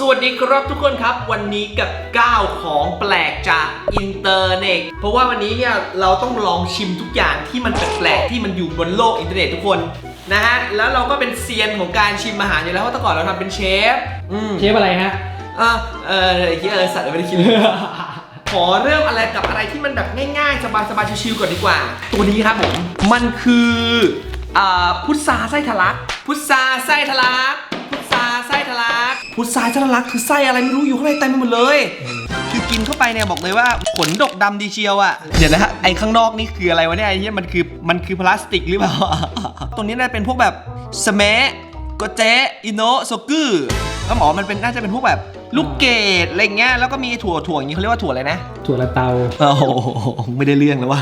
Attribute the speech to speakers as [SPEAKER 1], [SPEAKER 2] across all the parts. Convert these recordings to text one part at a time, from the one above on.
[SPEAKER 1] สวัสดีครับทุกคนครับ วันนี้กับก้าวของแปลกจากอินเตอร์เน็ตเพราะว่าวันนี้เนี่ยเราต้องลองชิมทุกอย่างที่มันแปลกๆที่มันอยู่บนโลกอินเทอร์เน็ตทุกคนนะฮะแล้วเราก็เป็นเซียนของการชิมอาหารอยู่แล้วเพราะแต่ก่อนเราทำเป็นเชฟอืม
[SPEAKER 2] เชฟอะไรฮะ
[SPEAKER 1] อะเออไอ้เหี้ยเออสัตว์ไม่ได้คิด ขอเริ่มอะไรกับอะไรที่มันแบบง่ายๆ สบายๆชิวๆก่อนดีกว่า ตัวนี้ครับผม มันคืออ่าพุทราไส้ทะลัก พุทราไส้ทะลัก พุทราไส้ทะลักคือไส้อะไรไม่รู้อยู่ข้างในเต็มไปหมดเลย คือกินเข้าไปเนี่ยบอกเลยว่าขนดกดำดีเชียวอะเดี๋ยวนะฮะไอ้ข้างนอกนี่คืออะไรวะเนี่ยไอ้เนี่ยมันคือมันคือพลาสติกหรือเปล่า ตรงนี้น่าจะเป็นพวกแบบสเมะโกเจอิโนะโซกุก็หมอมันเป็นน่าจะเป็นพวกแบบลูกเกดอะไรเงี้ยแล้วก็มีถั่วถั่วอย่างนี้เขาเรียกว่าถั่วอะไรนะ
[SPEAKER 2] ถั่วละเตา
[SPEAKER 1] โอ้โหไม่ได้เรื่องแล้วว่า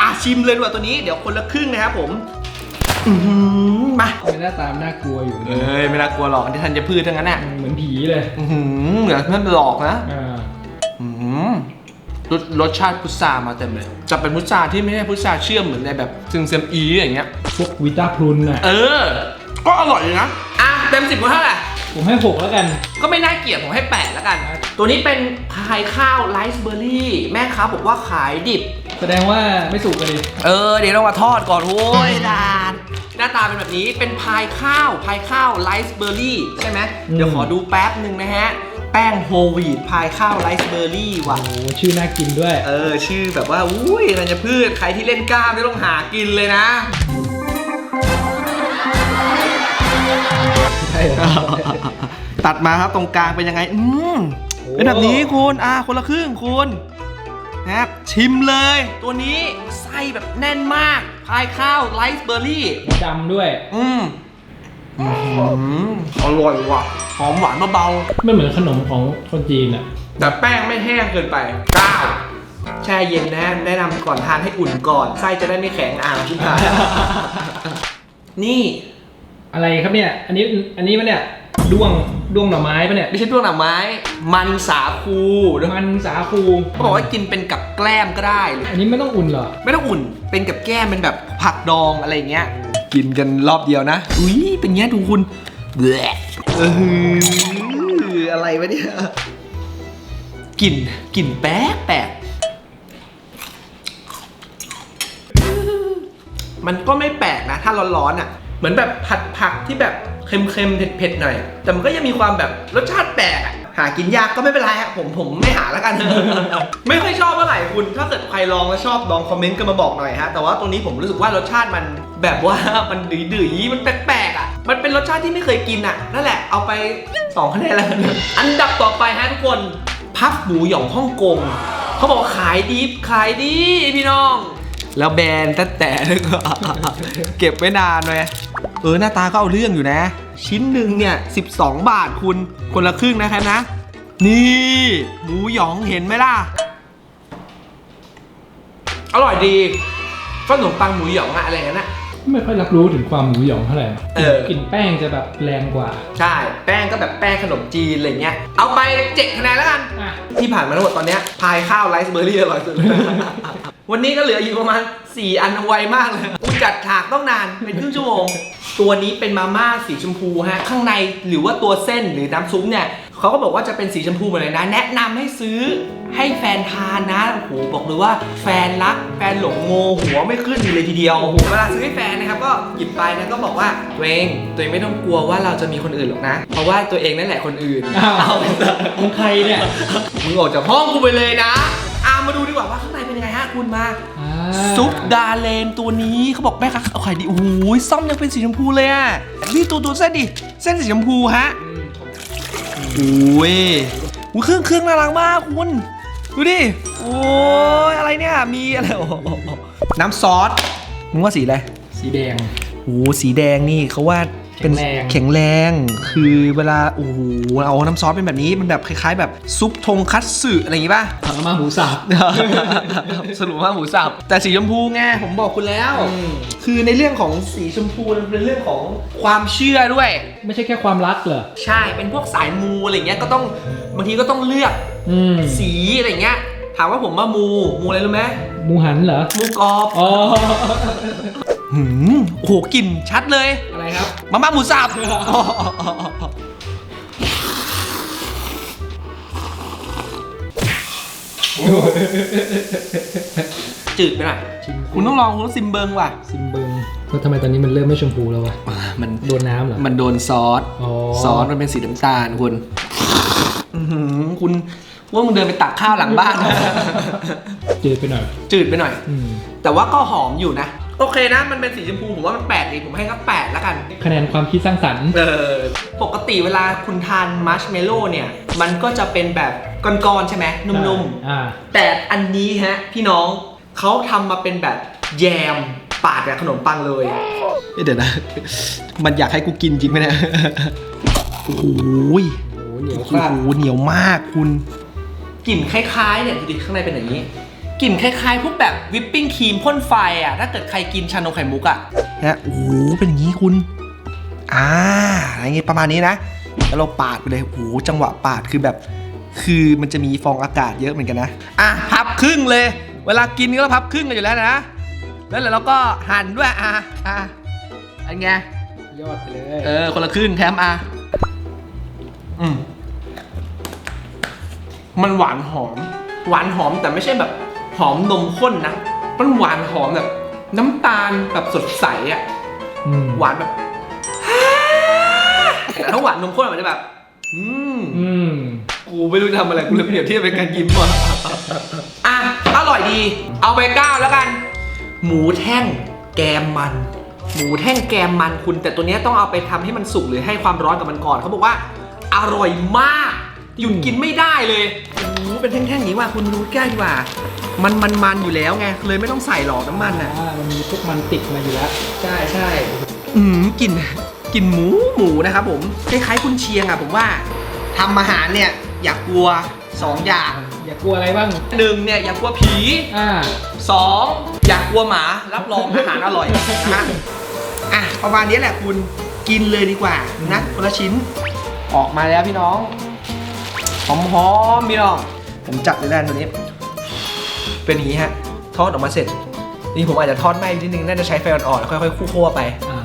[SPEAKER 1] อะชิมเลยดีกว่าตัวนี้เดี๋ยวคนละครึ่งนะครับผม อื้อหือมา
[SPEAKER 2] เป็นหน้าตามน่ากลัวอยู่
[SPEAKER 1] เอ้ยไม่น่ากลัวหรอกอันที่ทันจะพืชทั้งนั้นน่ะ
[SPEAKER 2] เหมือนผีเลย
[SPEAKER 1] อื้อหือเหมือนนั่นหลอกนะ
[SPEAKER 2] อ่า
[SPEAKER 1] อื้อหือรสรสชาติพุทรามาเต็มเลย จะเป็นพุทราที่ไม่ใช่พุทราเชื่อมเหมือนในแบบซึงเซมอีอย่างเงี้ย
[SPEAKER 2] พวกวิต้าพรุนน่ะ
[SPEAKER 1] เออ ก็อร่อยอยู่นะ อะเต็มสิบก็เท่าไหร่
[SPEAKER 2] ผมให้หกแล้วกัน
[SPEAKER 1] ก็ไม่น่าเกลียดผมให้แปดแล้วกัน ตัวนี้เป็นพายข้าวไรซ์เบอร์รี่ แม่ค้าบอกว่าขายดิบ
[SPEAKER 2] แสดงว่าไม่สุกกันดิ
[SPEAKER 1] เออ เดี๋ยวเรามาทอดก่อนโว้ยดาน หน้าตาเป็นแบบนี้เป็นพายข้าวพายข้าวไรซ์เบอร์รี่ใช่ไหมเดี๋ยวขอดูแป๊บหนึ่งนะฮะ แป้งโฮลวีดพายข้าวไรซ์เบอร์รี่ว่ะ
[SPEAKER 2] โอ้โหชื่อน่ากินด้วย
[SPEAKER 1] เออ ชื่อแบบว่า อุ้ยธัญพืช ใครที่เล่นกล้ามไม่ต้องหากินเลยนะ
[SPEAKER 2] ใช่เหรอ
[SPEAKER 1] ตัดมาครับตรงกลางเป็นยังไง อืมเป็นแบบนี้คุณอ่าคนละครึ่งคุณนะครับชิมเลย ตัวนี้ไส้แบบแน่นมาก พายข้าวไรซ์เบอร์รี่
[SPEAKER 2] ดำด้วย
[SPEAKER 1] อืมอืมอร่อยว่ะ หอมหวานเบา
[SPEAKER 2] ไม่เหมือนขนมของคนจีนอะ
[SPEAKER 1] ๆแต่แป้งไม่แห้งเกินไปเก้าแช่เย็นนะ แนะนำก่อนทานให้อุ่นก่อน ไส้จะได้ไม่แข็งอ่างที่ทานนี่
[SPEAKER 2] อะไรครับเนี่ย อันนี้ อันนี้มันเนี่ย ด้วงด้วงหน่อไม้ปะเนี่ย
[SPEAKER 1] ไม่ใช่พวกหน่อไม้ มันสาคู
[SPEAKER 2] มันสาคู
[SPEAKER 1] เขาบอกว่ากินเป็นกับแกล้มก็ได้หรือ
[SPEAKER 2] อันนี้ไม่ต้องอุ่นเหรอ
[SPEAKER 1] ไม่ต้องอุ่น เป็นกับแก้มเป็นแบบผักดองอะไรอย่างเงี้ย กินกันรอบเดียวนะ อุ้ยเป็นเงี้ยดูคุณแหละเอออะไรวะเนี่ยกลิ่นกลิ่นแป๊กแปลกมันก็ไม่แปลกนะ ถ้าร้อนๆอะ เหมือนแบบผัดผักที่แบบ เค็มๆเผ็ดๆหน่อย แต่มันก็ยังมีความแบบรสชาติแปลกอะหากินยากก็ไม่เป็นไรฮะผมผมไม่หาแล้วกัน ไม่ค่อยชอบเท่าไหร่คุณ ถ้าเกิดใครลองแล้วชอบลองคอมเมนต์กันมาบอกหน่อยฮะ แต่ว่าตรงนี้ผมรู้สึกว่ารสชาติมันแบบว่ามันดื้อๆมันแปลกๆอะ มันเป็นรสชาติที่ไม่เคยกินอะ นั่นแหละเอาไป2คะแนนแล้วกันอันดับต่อไปฮะทุกคน พับหมูหยองฮ่องกงเขาบอกขายดีขายดีพี่น้อง แล้วแบรนด์แต่แต่แล้วก็เก็บไว้นานเลย เออหน้าตาก็เอาเรื่องอยู่นะ ชิ้นหนึ่งเนี่ย 12 บาทคุณคนละครึ่งนะครับนะ นี่หมูหยองเห็นไหมล่ะ อร่อยดีขนมปังหมูหยองอะอะไรอย่างนั้นอะ
[SPEAKER 2] ไม่ค่อยรับรู้ถึงความหมูหยองเท่าไหร่
[SPEAKER 1] เออ
[SPEAKER 2] กลิ่นแป้งจะแบบแรงกว่า
[SPEAKER 1] ใช่ แป้งก็แบบแป้งขนมจีนอะไรเงี้ย เอาไปเจ็ดคะแนนแล้วกัน
[SPEAKER 2] อะ
[SPEAKER 1] ที่ผ่านมาทั้งหมดตอนเนี้ยพายข้าวไรซ์เบอร์รี่อร่อยสุด วันนี้ก็เหลืออยู่ประมาณ 4 อันไวมากเลยกูจัดฉากต้องนานเป็นครึ่งชั่วโมง ตัวนี้เป็นมาม่าสีชมพูฮะ ข้างในหรือว่าตัวเส้นหรือน้ำซุปเนี่ยเขาก็บอกว่าจะเป็นสีชมพูหมดเลยนะ แนะนำให้ซื้อให้แฟนทานนะ โอ้โห บอกเลยว่าแฟนรัก แฟนหลงโงหัวไม่ขึ้นเลยทีเดียว โอ้โห เวลาซื้อให้แฟนนะครับก็หยิบไปนะก็บอกว่าตัวเองตัวเองไม่ต้องกลัวว่าเราจะมีคนอื่นหรอกนะ เพราะว่าตัวเองนั่นแหละคนอื่น
[SPEAKER 2] อ้าว
[SPEAKER 1] เอาไปเถอะ
[SPEAKER 2] ของใครเนี่ย
[SPEAKER 1] มึงออกจากห้องกูไปเลยนะอา มาดูดีกว่าว่าข้างในเป็นยังไงฮะคุณมา
[SPEAKER 2] อ่า
[SPEAKER 1] ซุปดาเลนตัวนี้เขาบอกแม่ค้าเอาไข่ดีโอ้โหซ่อมยังเป็นสีชมพูเลยอะนี่ตัวตัวเส้นดิเส้นสีชมพูฮะ
[SPEAKER 2] อืม
[SPEAKER 1] โอ้ยอุ้ยเครื่องเครื่องน่ารักมากคุณดูดิโอ้ยอะไรเนี่ยมีอะไรโอ้โหน้ำซอสมึงว่าสีอะไร
[SPEAKER 2] สีแดง
[SPEAKER 1] โอ้โหสีแดงนี่เขาว่า เป็น
[SPEAKER 2] แข็งแรง
[SPEAKER 1] แข็งแรง คือเวลาโอ้โหเอาน้ำซอสเป็นแบบนี้มันแบบคล้ายๆ แบบซุปทงคัตสึอะไรอย่างงี้ป่ะ
[SPEAKER 2] ผักมาหมูสับ
[SPEAKER 1] สรุปว่าหมูสับ แต่สีชมพูไงผมบอกคุณแล้ว
[SPEAKER 2] อืม
[SPEAKER 1] คือในเรื่องของสีชมพูมันเป็นเรื่องของความเชื่อด้วย
[SPEAKER 2] ไม่ใช่แค่ความรักเหรอ
[SPEAKER 1] ใช่เป็นพวกสายมูอะไรเงี้ยก็ต้องบางทีก็ต้องเลือก
[SPEAKER 2] อืม
[SPEAKER 1] สีอะไรเงี้ยถามว่าผมว่ามูมูอะไรรู้ไหม
[SPEAKER 2] หมูหันเหรอ
[SPEAKER 1] มูกรอบ
[SPEAKER 2] อ๋อ
[SPEAKER 1] หืมโอ้โหกลิ่นชัดเลย
[SPEAKER 2] อะไร ครับ
[SPEAKER 1] มาม่าหมูสับจืดไปหน่อยคุณต้องลองคุณต้องซิมเบิงว่ะ
[SPEAKER 2] ซิมเบิงแล้วทำไมตอนนี้มันเริ่มไม่ชมพูแล้ววะ
[SPEAKER 1] มัน
[SPEAKER 2] โดนน้ำเหรอ
[SPEAKER 1] มันโดนซอส ซอสมันเป็นสีน้ำตาลคุณคุณว่ามึงเดินไปตักข้าวหลังบ้าน
[SPEAKER 2] จืดไปหน่อย
[SPEAKER 1] จืดไปหน่อย แต่ว่าก็หอมอยู่นะ โอเคนะ มันเป็นสีชมพูผมว่ามันแปลกดีผมให้ก็แปดแล้วกัน
[SPEAKER 2] คะแนนความคิดสร้างสรรค์
[SPEAKER 1] เออ ปกติเวลาคุณทานมัชเมลโล่เนี่ย มันก็จะเป็นแบบก้อนๆใช่ไหมนุ่ม
[SPEAKER 2] อ่า
[SPEAKER 1] ๆ แต่อันนี้ฮะ พี่น้องเขาทำมาเป็นแบบแยมปาดกับขนมปังเลยเดี๋ยวนะ มันอยากให้กูกินจริงไหมเนี่ย โอ้โห
[SPEAKER 2] โอ้เหนียว
[SPEAKER 1] โอ้
[SPEAKER 2] คราบ
[SPEAKER 1] โหเหนียวมากคุณ กลิ่นคล้ายๆเนี่ยดูดิข้างในเป็นอย่างนี้ กลิ่นคล้ายๆ พวกแบบวิปปิ้งครีมพ่นไฟอะ ถ้าเกิดใครกินชานมไข่มุกอะนะโอ้โหเป็นอย่างนี้คุณ อ่าอะไรเงี้ยประมาณนี้นะ แล้วเราปาดไปเลย โอ้โหจังหวะปาดคือแบบ คือมันจะมีฟองอากาศเยอะเหมือนกันนะ อะพับครึ่งเลย เวลากินก็พับครึ่งกันอยู่แล้วนะ แล้วเราก็หั่นด้วยอะอะอันไง
[SPEAKER 2] ยอดไปเลย
[SPEAKER 1] เออ คนละครึ่งแถมอะอืมมันหวานหอม หวานหอมแต่ไม่ใช่แบบ หอมนมข้นนะมันหวานหอมแบบ น้ำตาลแบบสดใสอะ
[SPEAKER 2] อืม
[SPEAKER 1] หวานแบบ แต่ถ้าหวานนมข้นอะมันจะแบบ อืม
[SPEAKER 2] อืม
[SPEAKER 1] กูไม่รู้จะทำอะไร กูเลยเปรียบเทียบเป็นการยิ้มว่ะอะ อร่อยดี เอาไปเก้าแล้วกัน หมูแท่งแกมมัน หมูแท่งแกมมันคุณ แต่ตัวเนี้ยต้องเอาไปทำให้มันสุกหรือให้ความร้อนกับมันก่อน เขาบอกว่า อร่อยมาก หยุดกินไม่ได้เลยโอ้โหเป็นแท่งๆอย่างนี้ว่ะคุณดูใกล้ดีกว่า มันมันมันอยู่แล้วไงเลยไม่ต้องใส่หรอกน้ำมันอะ
[SPEAKER 2] อ่ามันมีพวกมันติดมาอยู่แล้ว
[SPEAKER 1] ใช่ใช่อืมกลิ่นกลิ่นหมูหมูนะครับผมคล้ายๆคุณเชียงอะผมว่าทำอาหารเนี่ยอย่ากลัวสองอย่าง
[SPEAKER 2] อย่ากลัวอะไรบ้าง
[SPEAKER 1] หนึ่งเนี่ยอย่ากลัวผี
[SPEAKER 2] อ่า
[SPEAKER 1] สองอย่ากลัวหมารับรองอาหารอร่อยนะอะประมาณนี้แหละคุณกินเลยดีกว่านะคนละชิ้นออกมาแล้วพี่น้องหอมหอมๆพี่น้องผมจับเลยด้านตัวนี้ เป็นอย่างนี้ฮะทอดออกมาเสร็จนี่ผมอาจจะทอดไหม้นิดนึงน่าจะใช้ไฟอ่อนๆแล้วค่อยๆคั่วๆไป
[SPEAKER 2] อ่า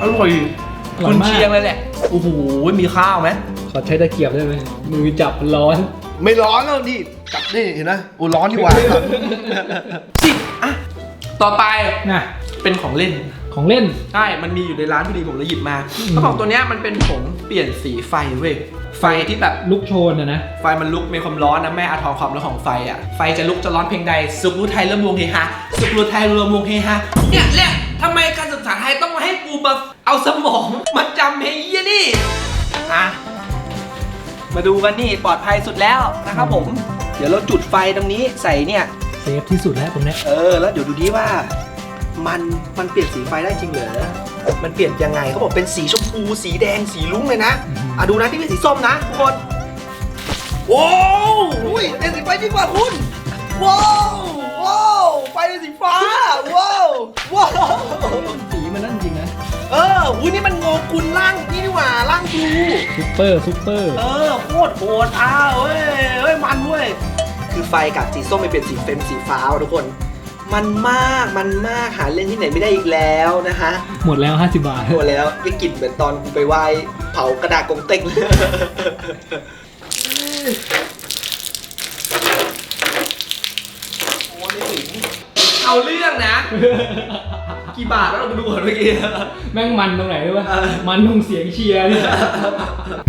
[SPEAKER 1] อร่อย
[SPEAKER 2] อร่อ
[SPEAKER 1] คุ
[SPEAKER 2] ย
[SPEAKER 1] ณ
[SPEAKER 2] มาก
[SPEAKER 1] เชียงเลยแหละโอ้โหมีข้าวไหม
[SPEAKER 2] ขอใช้ตะเกียบได้ไหมมือจับมันร้อน
[SPEAKER 1] ไม่ร้อนแล้วดิจับนี่เห็นไหมโอ้ร้อนดีกว่าสิอะต่อไป
[SPEAKER 2] น่ะ
[SPEAKER 1] เป็นของเล่น
[SPEAKER 2] ของเล่น
[SPEAKER 1] ใช่ มันมีอยู่ในร้านพอดีผมเลยหยิบมา
[SPEAKER 2] อืม
[SPEAKER 1] เขาบอกตัวเนี้ยมันเป็นผงเปลี่ยนสีไฟเว้ย ไฟที่แบบ
[SPEAKER 2] ลูกโชนอะนะ
[SPEAKER 1] ไฟมันลุกมีความร้อนนะแม่อาทองความร้อนของไฟอะ ไฟจะลุกจะร้อนเพียงใด สุกรู้ไทยเริ่มวงเฮฮา สุกรู้ไทยรวมวงเฮฮา เนี่ยเนี่ยทำไมการศึกษาไทยต้องมาให้กูมาเอาสมองมาจำเฮียนี่ อะ มาดูกันนี่ปลอดภัยสุดแล้วนะครับผม เดี๋ยวเราจุดไฟตรงนี้ใส่เนี่ย
[SPEAKER 2] เซฟที่สุดแล้วตรงเนี้ย
[SPEAKER 1] เออ แล้วเดี๋ยวดูดิว่า มันมันเปลี่ยนสีไฟได้จริงเหรอ มันเปลี่ยนยังไงเขาบอกเป็นสีชมพู สีแดง สีลุ้งเลยนะอะดูนะที่เป็นสีส้มนะทุกคนโว้วอุ้ยเป็นสีไฟจริงกว่าคุณว้าวว้าวไฟเป็นสีฟ้าว้าวว้าว
[SPEAKER 2] สีมันนั่นจริงนะ
[SPEAKER 1] เอออุ้ยนี่มันโงกุลล่างนี่นี่หว่าล่างครู
[SPEAKER 2] ซุปเปอร์ซุปเปอร์
[SPEAKER 1] เออโคตรโหดอ้าวเว้ยเฮ้ยมันเว้ยคือไฟกับสีส้มไปเป็นสีเฟรมสีฟ้าว่ะทุกคน มันมากมันมากหาเล่นที่ไหนไม่ได้อีกแล้วนะคะ
[SPEAKER 2] หมดแล้ว 50 บาท
[SPEAKER 1] หมดแล้วไปกลิ่นเหมือนตอนกูไปไหว้เผากระดาษกงเต็กเลยโอ้ไม่ถึงเอาเรื่องนะ กี่บาทแล้วเรามาดูก่อนเมื่อกี้
[SPEAKER 2] แม่งมันตรงไหนด้วยวะ
[SPEAKER 1] เออ
[SPEAKER 2] มันตรงเสียงเชียร์เนี่ย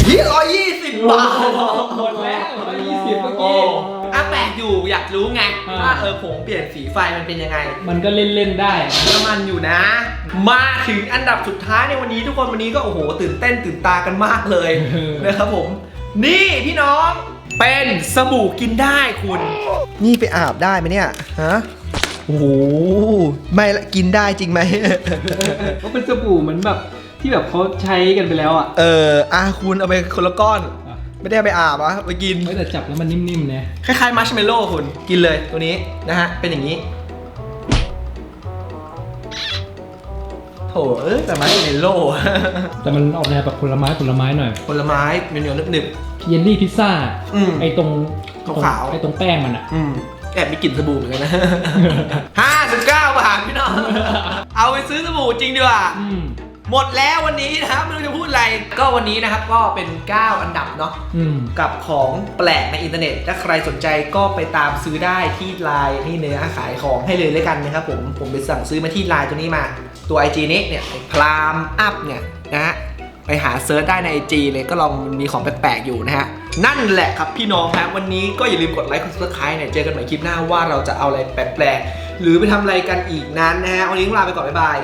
[SPEAKER 1] ยี่ร้อยยี่สิบบาท
[SPEAKER 2] หมดแล้วร้อยยี่สิบเมื่อกี้
[SPEAKER 1] อะแปลก อยู่อยากรู้ไง
[SPEAKER 2] อ่า
[SPEAKER 1] ว่าเออผงเปลี่ยนสีไฟมันเป็นยังไง
[SPEAKER 2] มันก็เล่นเล่นๆได้อะ
[SPEAKER 1] น้ำมันอยู่นะ มาถึงอันดับสุดท้ายในวันนี้ทุกคนวันนี้ก็โอ้โหตื่นเต้นตื่นตากันมากเลยนะครับผม นี่พี่น้องเป็นสบู่กินได้คุณ นี่ไปอาบได้ไหมเนี่ยฮะโอ้โหไม่ละกินได้จริงไหม
[SPEAKER 2] ก็เป็นสบู่เหมือนแบบที่แบบเขาใช้กันไปแล้วอะ
[SPEAKER 1] เอออะคุณเอาไปคนละก้อน ไม่ได้เอาไปอาบอะไปกิน
[SPEAKER 2] เฮ้ยแต่จับแล้วมันนิ่มๆเนี่ย
[SPEAKER 1] คล้ายๆมัชเมลโล่คุณกินเลยตัวนี้นะฮะ เป็นอย่างนี้ โถเอ้ยแต่มัชเมลโล่
[SPEAKER 2] แต่มันออกแนวแบบผลไม้ผลไม้หน่อย
[SPEAKER 1] ผลไม้เหนียวๆหนึบ
[SPEAKER 2] เยลลี่พิซซ่า
[SPEAKER 1] อืม
[SPEAKER 2] ไอ้ตรง
[SPEAKER 1] ขาวๆ
[SPEAKER 2] ไอ้ตรงแป้งมันอะ
[SPEAKER 1] ๆอืมแอบมีกลิ่นสบู่เหมือนกันนะ ห้าสิบเก้าบาทพี่น้อง เอาไปซื้อสบู่จริงดีกว่า
[SPEAKER 2] อืม
[SPEAKER 1] หมดแล้ววันนี้นะครับไม่รู้จะพูดอะไร ก็วันนี้นะครับก็เป็น 9 อันดับเนาะ
[SPEAKER 2] อืม
[SPEAKER 1] กับของแปลกในอินเทอร์เน็ต ถ้าใครสนใจก็ไปตามซื้อได้ที่ไลน์ที่เนื้อขายของให้เลยเลยกันนะครับผมผมไปสั่งซื้อมาที่ไลน์ตัวนี้มา ตัว IG นี้เนี่ยพรามอัพเนี่ยนะฮะไปหาเซิร์ชได้ใน IG เลยก็ลองมีของแปลกๆอยู่นะฮะ นั่นแหละครับพี่น้องครับวันนี้ก็อย่าลืมกดไลค์กดซับสไครต์เนี่ยเจอกันใหม่คลิปหน้าว่าเราจะเอาอะไรแปลกๆหรือไปทำอะไรกันอีกนั้นนะฮะวันนี้ต้องลาไปก่อนบ๊ายบาย